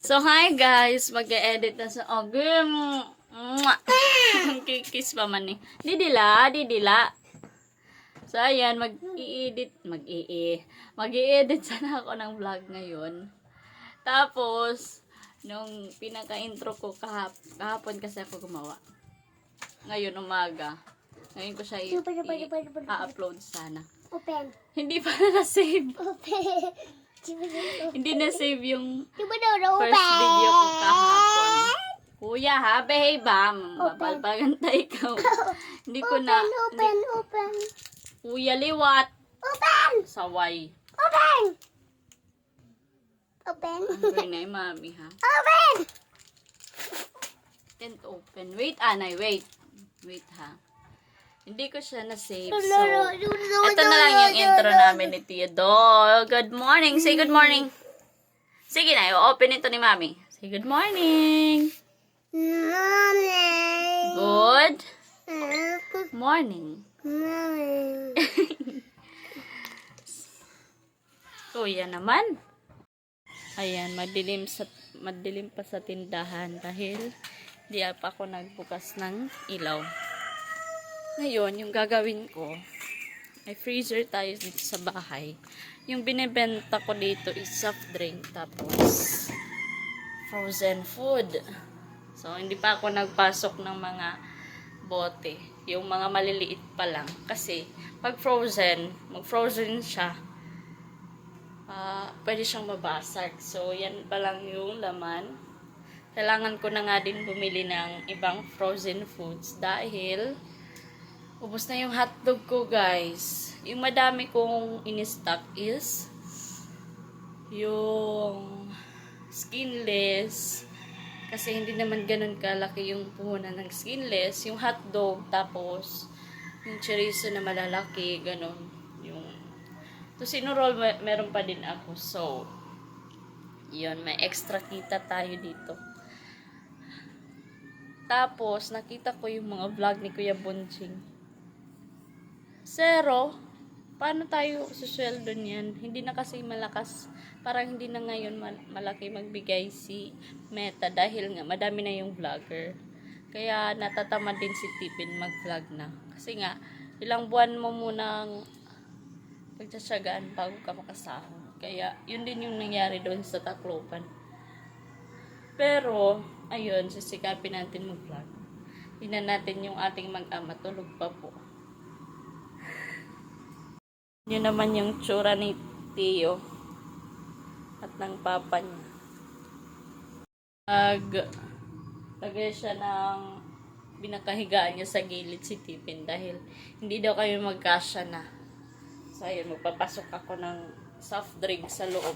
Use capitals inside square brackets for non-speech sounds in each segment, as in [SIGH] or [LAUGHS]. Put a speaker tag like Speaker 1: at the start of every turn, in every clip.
Speaker 1: So, hi guys! Mag-e-edit na sa Ogum. [LAUGHS] Kikis pa man eh. Didila, didila. So, ayan, mag-i-edit, mag-i mag-i-edit sana ako ng vlog ngayon. Tapos, nung pinaka-intro ko kahap kahapon kasi ako gumawa. Ngayon, umaga. Ngayon ko siya i-upload sana.
Speaker 2: Open.
Speaker 1: Hindi pa na-save.
Speaker 2: Open. [LAUGHS]
Speaker 1: Hindi yung
Speaker 2: Super, super, open.
Speaker 1: first video ko kahapon. Kuya ha, behave ha. Mapalpagantay ikaw. [LAUGHS] Hindi ko na,
Speaker 2: Open, open, open.
Speaker 1: kuya liwat.
Speaker 2: Open.
Speaker 1: Saway.
Speaker 2: Open. Open.
Speaker 1: Hungry na [LAUGHS] yung mami ha.
Speaker 2: Open.
Speaker 1: Can't open. Wait, anay, wait. Wait ha. Hindi ko siya na-save. So,
Speaker 2: Ito
Speaker 1: na lang yung intro namin ni Theodore. Good morning. Say good morning. Sige na, i-open ito ni mami. Say good morning. Good morning. Kuya naman. Ayan, madilim sa madilim pa sa tindahan dahil di pa ako nagbukas ng ilaw. Ngayon, yung gagawin ko ay freezer tayo dito sa bahay. Yung binebenta ko dito is soft drink tapos frozen food. So, hindi pa ako nagpasok ng mga bote. Yung mga maliliit pa lang. Kasi, pag frozen, mag-frozen siya, ah pwede siyang mabasag. So, yan pa lang yung laman. Kailangan ko na nga din bumili ng ibang frozen foods dahil ubos na yung hotdog ko, guys. Yung madami kong in-stock is yung skinless. Kasi hindi naman ganun kalaki yung puhunan ng skinless. Yung hotdog tapos yung chorizo na malalaki ganun. Yung Tocino roll may, meron pa din ako. So yun may extra kita tayo dito. Tapos nakita ko yung mga vlog ni Kuya Bunching zero paano tayo susweldo niyan? Hindi na kasi malakas, parang hindi na ngayon mal- malaki magbigay si Meta dahil nga madami na yung vlogger. Kaya natatamad din si Tipin mag-vlog na. Kasi nga, ilang buwan mo munang pagtsatsagaan bago ka makasahod. Kaya, yun din yung nangyari doon sa Tacloban. Pero, ayun, sisikapin natin mag-vlog. Tingnan natin yung ating mag-ama, tulog pa po. Yun naman yung tsura ni Tio at ng papa niya. Nag lagay siya ng binakahigaan niya sa gilid si Tipin dahil hindi daw kami magkasya na. So ayun, magpapasok ako ng soft drink sa loob.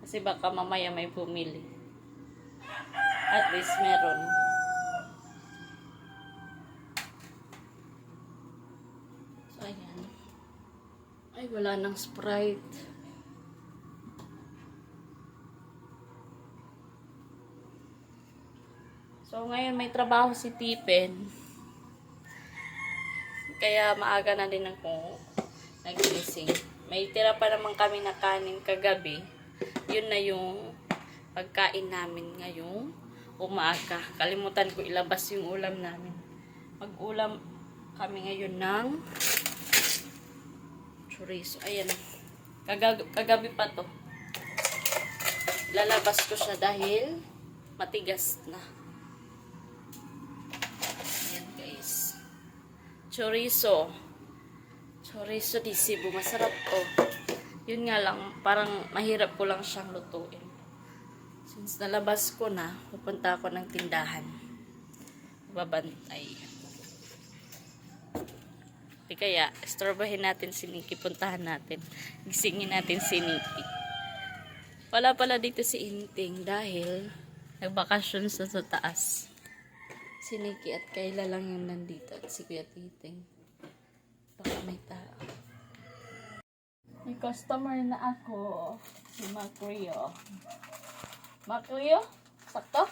Speaker 1: Kasi baka mamaya may pumili. At least meron. So ayan. Ay, wala nang Sprite. So, ngayon may trabaho si Tipen. Kaya maaga na din ako nagising. May tira pa naman kami na kanin kagabi. Yun na yung pagkain namin ngayong umaga. Kalimutan ko ilabas yung ulam namin. Mag-ulam kami ngayon ng chorizo. Ayan. Kagag kagabi pa to. Lalabas ko siya dahil matigas na. Ayan guys. Chorizo. Chorizo di Cebu. Masarap to. Yun nga lang, parang mahirap ko lang siyang lutuin. Since nalabas ko na, pupunta ako ng tindahan. Babantay. Di kaya, estorbahin natin si Nikki, puntahan natin. Gisingin natin si Nikki. Wala pala dito si Inting dahil nagbakasyon sa sa taas. Si Nikki at Kayla lang yung nandito at si Kuya Titing. Baka may tao. May customer na ako. Si Macrio. Macrio? Sakto?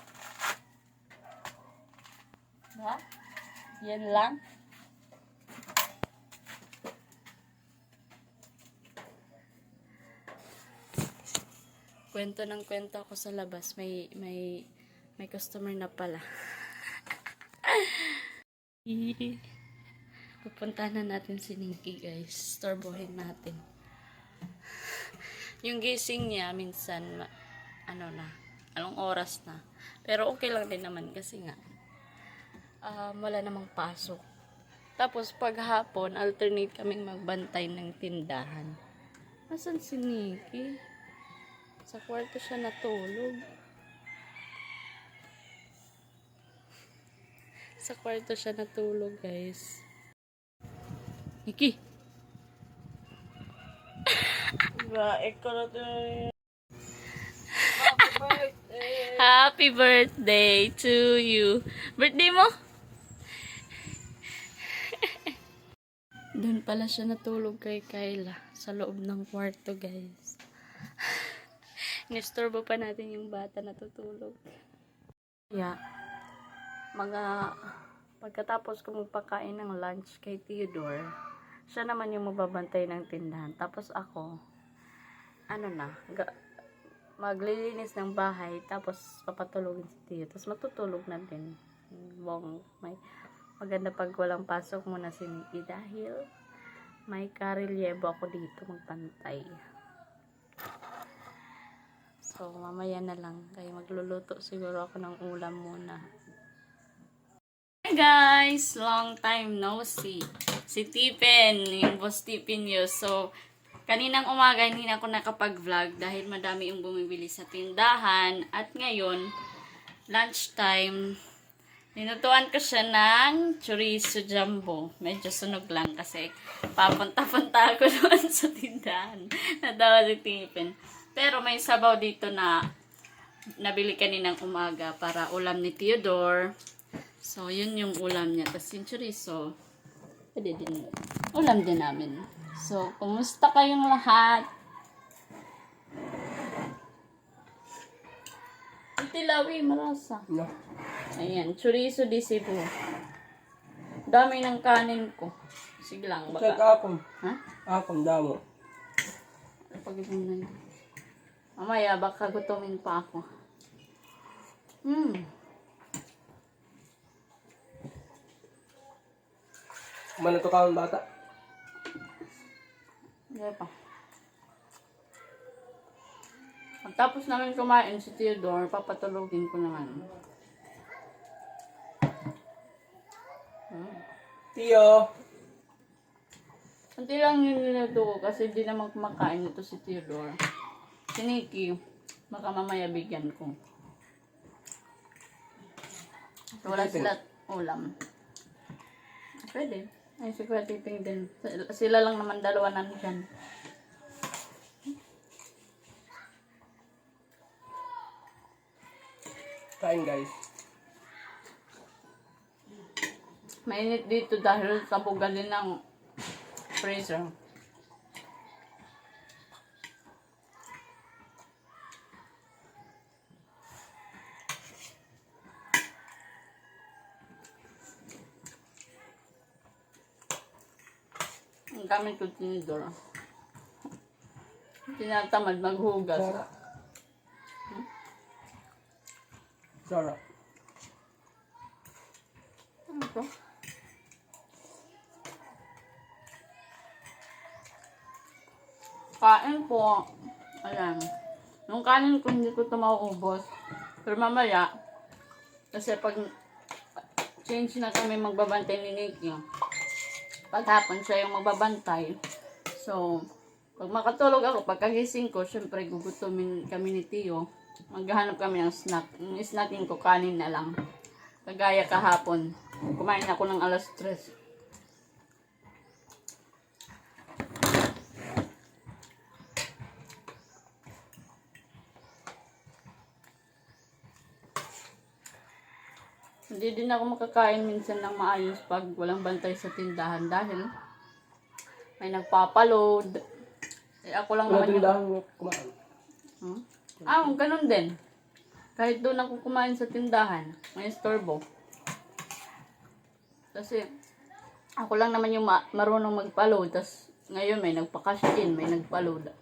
Speaker 1: Ha? Yan lang? Kwento ng kwento ako sa labas. May, may, may customer na pala. [LAUGHS] Pupuntahan na natin si Nikki, guys. Storbohin natin. Yung gising niya, minsan, ma- ano na, anong oras na. Pero okay lang din naman kasi nga, ah, wala namang pasok. Tapos pag hapon, alternate kaming magbantay ng tindahan. Nasaan si Nikki? Sa kwarto siya natulog. Sa kwarto siya natulog, guys. Nikki!
Speaker 3: Diba, ikaw na ito. [LAUGHS]
Speaker 1: Happy birthday to you. Birthday mo? [LAUGHS] Doon pala siya natulog kay Kyla sa loob ng kwarto, guys. [LAUGHS] Nistorbo pa natin yung bata natutulog. Yeah. Mga pagkatapos ko magpakain ng lunch kay Theodore, siya naman yung mababantay ng tindahan. Tapos ako, ano na, ga- maglilinis ng bahay, tapos papatulogin si Tio. Tapos matutulog na din. Bong, may maganda pag walang pasok muna si Nikki dahil may karelyebo ako dito magpantay. So, mamaya na lang. Kaya magluluto siguro ako ng ulam muna. Hi guys! Long time no see. Si Tipen, yung boss Tipen yun. So, kaninang umaga hindi na ako nakapag-vlog dahil madami yung bumibili sa tindahan. At ngayon, lunchtime, Ninutuan ko siya ng chorizo jumbo. Medyo sunog lang kasi papunta-punta ako [LAUGHS] doon sa tindahan. Natawa si Tipen. Pero may sabaw dito na nabili kaninang umaga para ulam ni Theodore. So, yun yung ulam niya. Tapos yung chorizo, pwede din. Ulam din namin. So, kumusta kayong lahat? Tilawi, marasa.
Speaker 3: No.
Speaker 1: Ayan, chorizo di Cebu. Dami ng kanin ko. Sige lang,
Speaker 3: Check
Speaker 1: baka.
Speaker 3: akong.
Speaker 1: Ha?
Speaker 3: Akong damo.
Speaker 1: Pag na Mamaya, baka gutumin pa ako. Hmm.
Speaker 3: Kumano to ka bata?
Speaker 1: Hindi pa. Pagtapos namin kumain si Theodore, papatulogin ko naman. Hmm.
Speaker 3: Tiyo.
Speaker 1: Kunti lang yung niluto ko kasi di naman kumakain ito si Theodore. Si Nikki, baka mamaya bigyan ko. Wala sila ulam. Pwede. Ay, si Kuya Titing din. Sila- lang naman dalawa nandyan.
Speaker 3: Kain guys.
Speaker 1: Mainit dito dahil sa bugalin ng freezer. Ang gamit ko tinidor. Tinatamad maghugas.
Speaker 3: Sarap. Sarap.
Speaker 1: Ano to? Kain po. Ayan. Yung kanin ko, hindi ko ito mauubos. Pero mamaya, kasi pag change na kami magbabantay ni Nicky, paghapon siya yung magbabantay. So, pag makatulog ako, pagkagising ko, syempre gugutumin kami ni Tio. Maghahanap kami ng snack. Yung snacking ko, kanin na lang. Kagaya kahapon. Kumain ako ng alas 3. Hindi din ako makakain minsan ng maayos pag walang bantay sa tindahan dahil may nagpapaload. Eh, ako lang
Speaker 3: Wala
Speaker 1: naman yung...
Speaker 3: tindahan mo kumain.
Speaker 1: Hmm? Ah, ganun din. Kahit doon ako kumain sa tindahan, may storbo. Kasi, ako lang naman yung ma- marunong magpa-load. Tapos, ngayon may nagpa-cash in, may nagpa-load.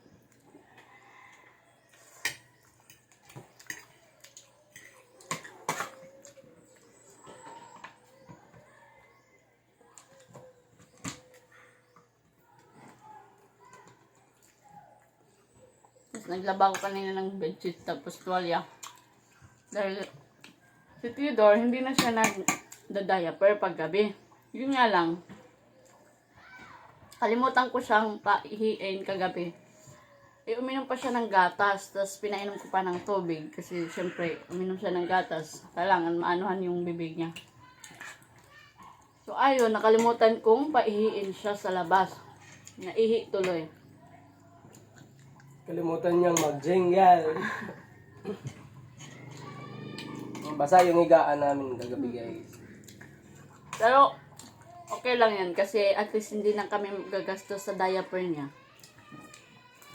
Speaker 1: Naglaba ko kanina ng bedsheet tapos tuwalya. Dahil si Theodore, hindi na siya nagda-diaper pag gabi. Yun nga lang, kalimutan ko siyang paihiin kagabi. Eh, uminom pa siya ng gatas, tapos pinainom ko pa ng tubig. Kasi, syempre, uminom siya ng gatas. Kailangan maanuhan yung bibig niya. So, ayun, nakalimutan kong paihiin siya sa labas. Naihi tuloy.
Speaker 3: Kalimutan niyang mag-jingle. Basa yung higaan namin kagabi guys.
Speaker 1: Pero, okay lang yan. Kasi, at least hindi na kami gagastos sa diaper niya.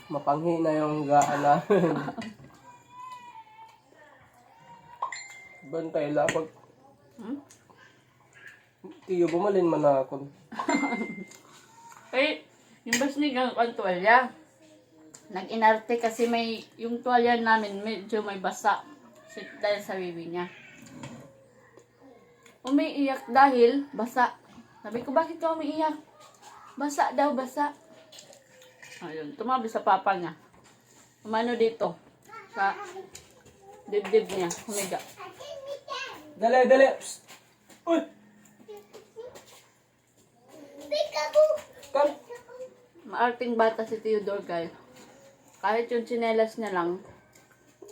Speaker 3: Mapanghi na yung higaan namin. Bantay lang pag
Speaker 1: Hmm?
Speaker 3: tiyo bumalin man na ako. [LAUGHS]
Speaker 1: Eh, yung basnigang ang tuwalya. Nag-inarte kasi may, yung tuwalya namin medyo may basa. Si- Dahil sa bibi niya. Umiiyak dahil basa. Sabi ko, bakit ka umiiyak? Basa daw, basa. Ayun, tumabi sa papa niya. Umano dito. Sa dibdib niya. Humiga.
Speaker 3: Dali, dali. Psst. Uy!
Speaker 2: Peekaboo.
Speaker 3: Come.
Speaker 1: Maarting bata si Theodore, guys. Kahit yung tsinelas niya lang,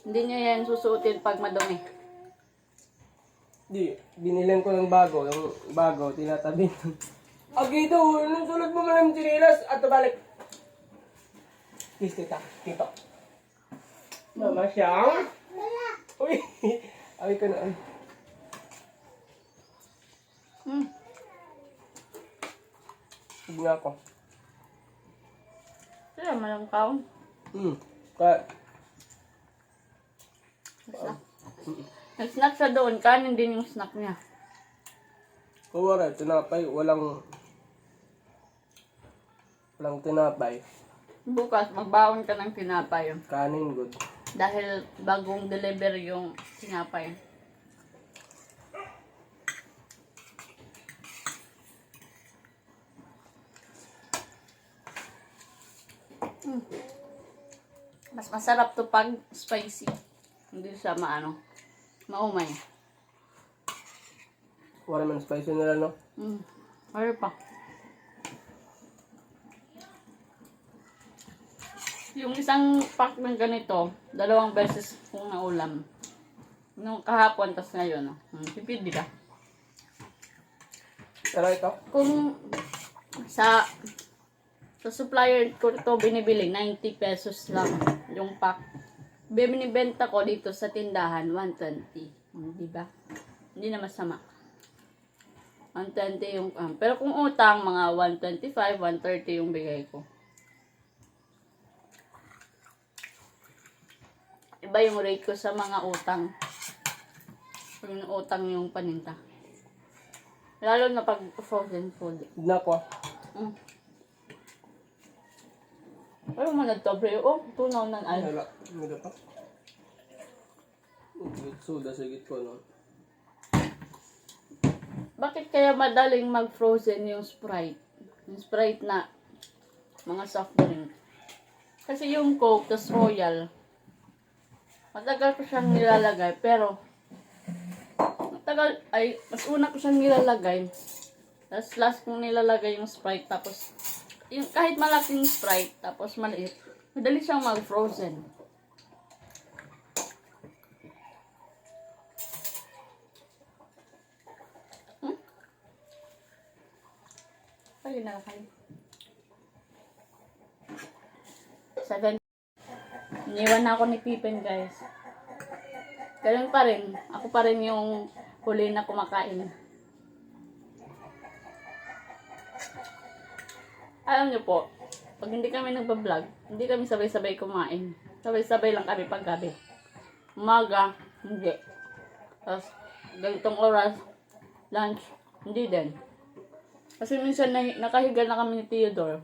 Speaker 1: hindi niya yan susuotin pag madumi.
Speaker 3: Di, binilan ko ng bago. Yung bago, tinatabi. [LAUGHS] Agito, anong sulat mo man ng chinilas? At balik. Kiss tita, tito. Mama siyang. Uy, [LAUGHS] ay ko na.
Speaker 1: Hmm.
Speaker 3: Sige nga ako.
Speaker 1: Kaya malang kaon.
Speaker 3: Hmm. Kaya,
Speaker 1: Nag-snack siya doon. Kanin din yung snack niya.
Speaker 3: kuwara, tinapay, walang, walang tinapay.
Speaker 1: Bukas, magbaon ka ng tinapay.
Speaker 3: Kanin good.
Speaker 1: Dahil bagong deliver yung tinapay. Mas masarap to pag spicy. Hindi siya maano. Maumay.
Speaker 3: Wala man spicy nila, no?
Speaker 1: Mm. Ano pa? Yung isang pack ng ganito, dalawang beses kong naulam. Nung kahapon, tas ngayon. Hmm, tipid, di ba?
Speaker 3: Pero ito,
Speaker 1: Kung sa sa supplier ko to binibili, 90 pesos lang yung pack. Binibenta ko dito sa tindahan, 120. Hmm, di ba? Hindi na masama. 120 yung, um, pero kung utang, mga 125, 130 yung bigay ko. Iba yung rate ko sa mga utang. Yung utang yung paninta. Lalo na pag frozen food.
Speaker 3: na ko.
Speaker 1: Mm. Pero man nagtobre, oh, tunaw ng ay.
Speaker 3: Wala. Wala pa. Good soda sa git ko, no?
Speaker 1: Bakit kaya madaling mag-frozen yung Sprite? Yung Sprite na mga soft drink. Kasi yung Coke, tas Royal, matagal ko siyang nilalagay, pero matagal, ay, mas una ko siyang nilalagay. Tapos last kong nilalagay yung Sprite, tapos yung kahit malaking Sprite, tapos maliit, madali siyang mag-frozen. Ay, na kayo. Seven. Iniwan na ako ni Pippen, guys. Ganun pa rin. Ako pa rin yung huli na kumakain. Alam niyo po, pag hindi kami nagpa-vlog, hindi kami sabay-sabay kumain. Sabay-sabay lang kami pag gabi. Umaga, hindi. Tapos, ganitong oras, lunch, hindi din. Kasi minsan na, nakahiga na kami ni Theodore.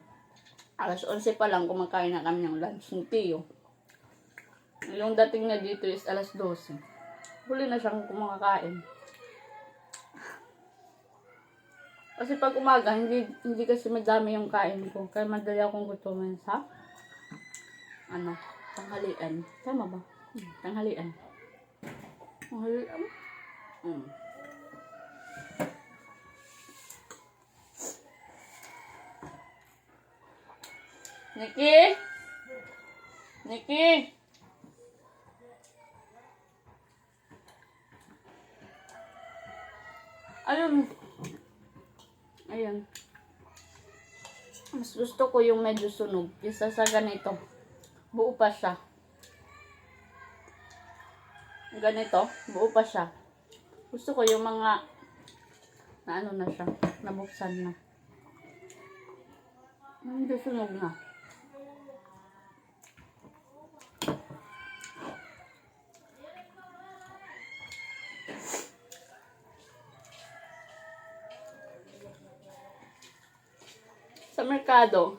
Speaker 1: Alas 11 pa lang kumakain na kami ng lunch ni Theo. Yung dating na dito is alas 12. Huli na siyang kumakain. Kasi pag umaga, hindi, hindi kasi madami yung kain ko. Kaya madali akong gutumin sa ano, Tanghalian. Tama ba? Hmm, tanghalian. Tanghalian? Hmm. Nikki? Nikki? Ayun. Ayan. Mas gusto ko yung medyo sunog. Kesa sa ganito. Buo pa siya. Ganito. Buo pa siya. Gusto ko yung mga na ano na siya. Nabuksan na. Hindi sunog na. Merkado,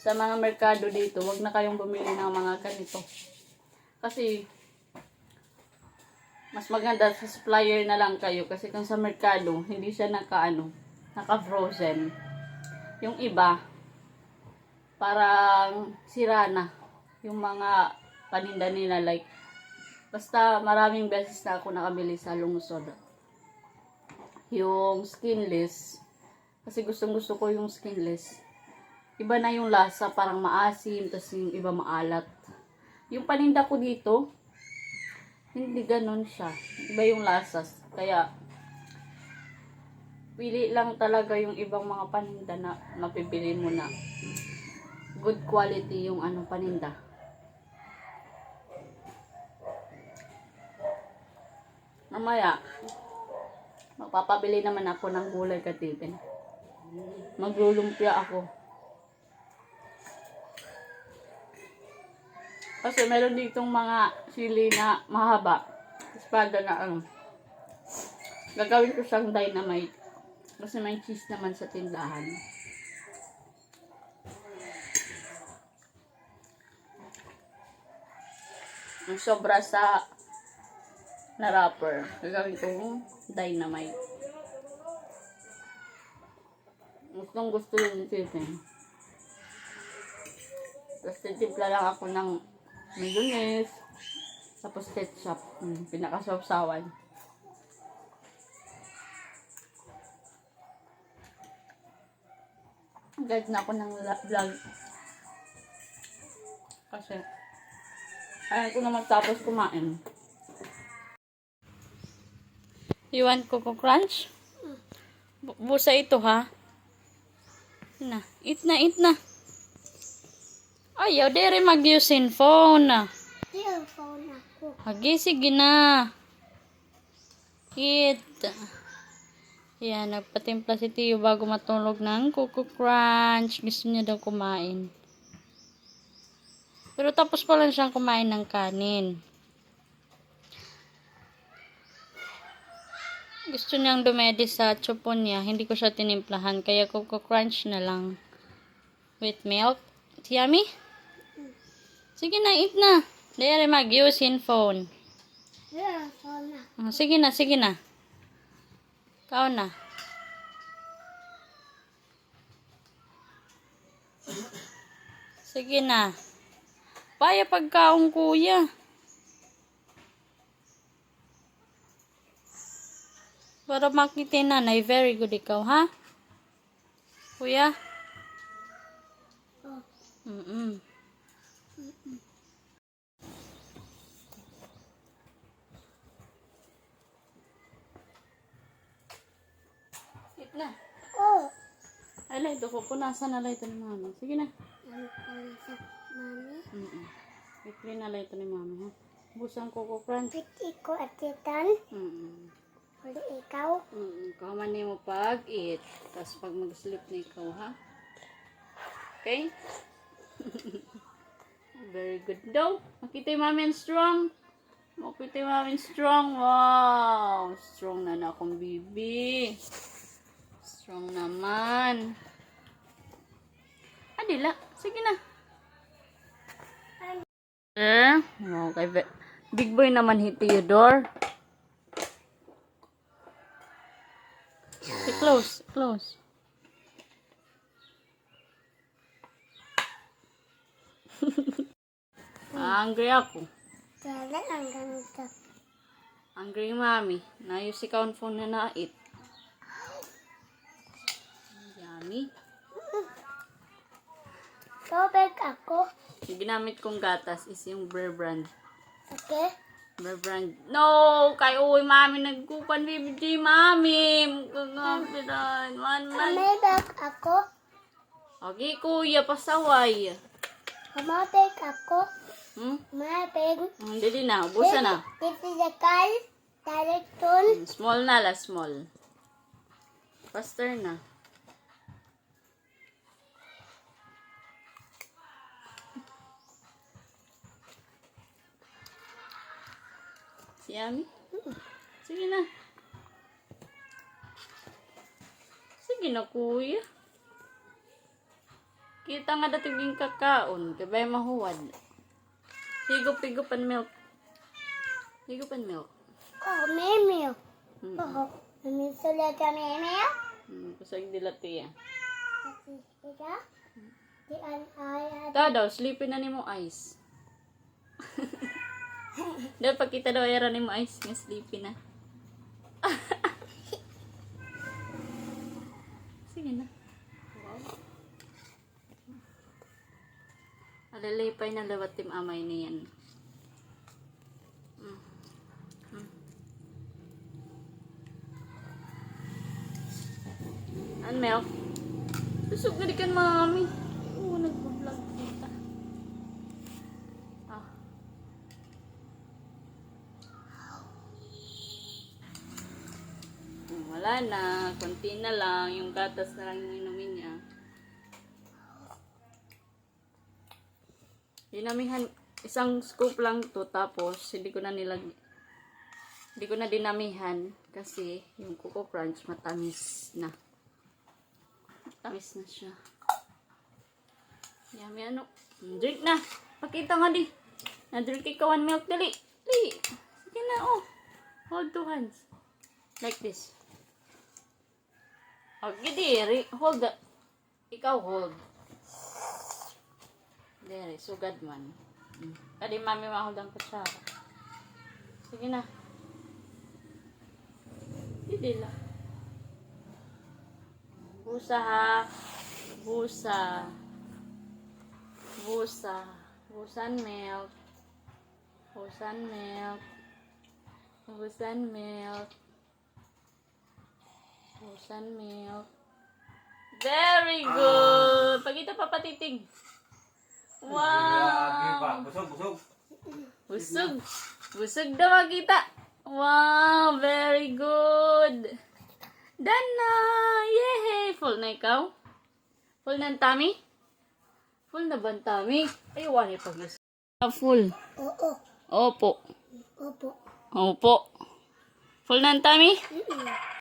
Speaker 1: sa mga merkado dito, wag na kayong bumili ng mga ganito. Kasi, mas maganda sa supplier na lang kayo. Kasi kung sa merkado, hindi siya naka, ano, naka-frozen. Yung iba, parang sira na. Yung mga paninda nila, like, basta maraming beses na ako nakabili sa lungsod. Yung skinless, kasi gustong gusto ko yung skinless. Iba na yung lasa, parang maasim, tapos yung iba maalat. Yung paninda ko dito, hindi ganon siya. Iba yung lasas. Kaya, pili lang talaga yung ibang mga paninda na mapipili mo na good quality yung ano paninda. Mamaya, magpapabili naman ako ng gulay katipin maglulumpia ako. Kasi meron ditong mga sili na mahaba. Espada na ano. Gagawin ko siyang dynamite. Kasi may cheese naman sa tindahan. Ang sobra sa na wrapper. Gagawin ko dynamite. Gustong gusto yung chicken. Tapos titimpla lang ako ng mayonnaise. Tapos ketchup. Hmm, pinakasawsawan. Guide na ako ng vlog. Kasi, ayaw ko na magtapos kumain. You want Coco Crunch? Bu- Busa ito ha. Na, eat na, eat na. Ayaw, dere mag-usin phone.
Speaker 2: Cellphone ako.
Speaker 1: Hagi, sige na. Eat. Yan, nagpatimpla si Tiyo bago matulog ng Coco Crunch. Gusto niya daw kumain. Pero tapos pa lang siyang kumain ng kanin. Gusto niyang dumedi sa chupon niya. Hindi ko siya tinimplahan. Kaya Coco Crunch na lang. With milk. It's yummy? Sige na, eat na. Dere mag-use in phone. Oh, sige na, sige na. Kao na. Sige na. Paya pagkaong kuya. Para makita na, na very good ikaw, ha? Kuya?
Speaker 2: Oh.
Speaker 1: Mm-mm. Eat na.
Speaker 2: Oh.
Speaker 1: Ay, ito ko. Punasan na ito ni mama. Sige na.
Speaker 2: Ano mami?
Speaker 1: Mm-mm. I-clean na lay ito ni mama, ha? Busang Coco Crunch.
Speaker 2: Pati ko atitan.
Speaker 1: Mm-mm.
Speaker 2: Huli ikaw.
Speaker 1: Mm-mm. Kaman mo pag-eat. Tapos pag mag-sleep na ikaw, ha? Okay? [LAUGHS] Very good daw. Makita yung mami strong. Makita yung mami strong. Wow! Strong na na akong bibi. Strong naman. Adila, sige na. Eh, okay. Big boy naman si Theodore. Close, close. [LAUGHS] Hungry ako.
Speaker 2: Kaya ang ganito.
Speaker 1: Hungry mami. Nayos si kaon phone na nait. Yummy.
Speaker 2: Tubig ako.
Speaker 1: Yung ginamit kong gatas is yung Bear Brand.
Speaker 2: Okay?
Speaker 1: Brand. No! Kay uwi mami nagkupan BBG mami. Kagapitan. Man man.
Speaker 2: Kamibag ako.
Speaker 1: Okay kuya pasaway.
Speaker 2: Kamabig ako.
Speaker 1: Hmm?
Speaker 2: Mabig.
Speaker 1: Hindi din na. Ubusan na.
Speaker 2: Kal. Taliton.
Speaker 1: Hmm, Small na la, small. Faster na. Si Ami? Sige na. Sige na, kuya. Kita nga dating kakaon. Kabay mahuwad. Higop-higupan milk. Higupan milk.
Speaker 2: Oh, meme.
Speaker 1: Mm.
Speaker 2: Oh, meme sulit ka meme.
Speaker 1: Hmm, kusag dilati yan.
Speaker 2: Ika? Di an ay
Speaker 1: Ta daw, sleepy na ni mo ice. [LAUGHS] Dapat pagkita daw era ni mo ice, nga sleepy na. [LAUGHS] Sige na. Alalipay na lawat tim amay niyan. Mm. Mm. An milk? Busog na di kan mami. Oo, nagpa-vlog kita. Ah. Hmm, Na. Konti na lang. Yung gatas na lang inumin niya. Dinamihan, isang scoop lang to tapos hindi ko na nilag hindi ko na dinamihan kasi yung Coco Crunch matamis na. Matamis na siya. Yummy ano. Drink na. Pakita nga di. Na-drink ikaw one milk. Dali. Dali. Sige na oh. Hold two hands. Like this. Okay di. Re- hold. Ikaw hold. Dere. Sugad man. Mm. Tadi mami mahold ang kutsara. Sige na. Hindi lang. Busa ha. Busa. Busa. Busan milk. Busan milk. Busan milk. Busan milk. Very good. Pagita pa patitig. Wow.
Speaker 4: Busog, busog.
Speaker 1: Busog. Busog daw makita. Wow, very good. Done na. Yay! Full na ikaw? Full na ang tummy? Full na ba ang tummy? Ay, wala pag Ah, Full.
Speaker 2: Oo.
Speaker 1: Opo.
Speaker 2: Opo.
Speaker 1: Opo. Full na ang tummy?
Speaker 2: Mm-mm.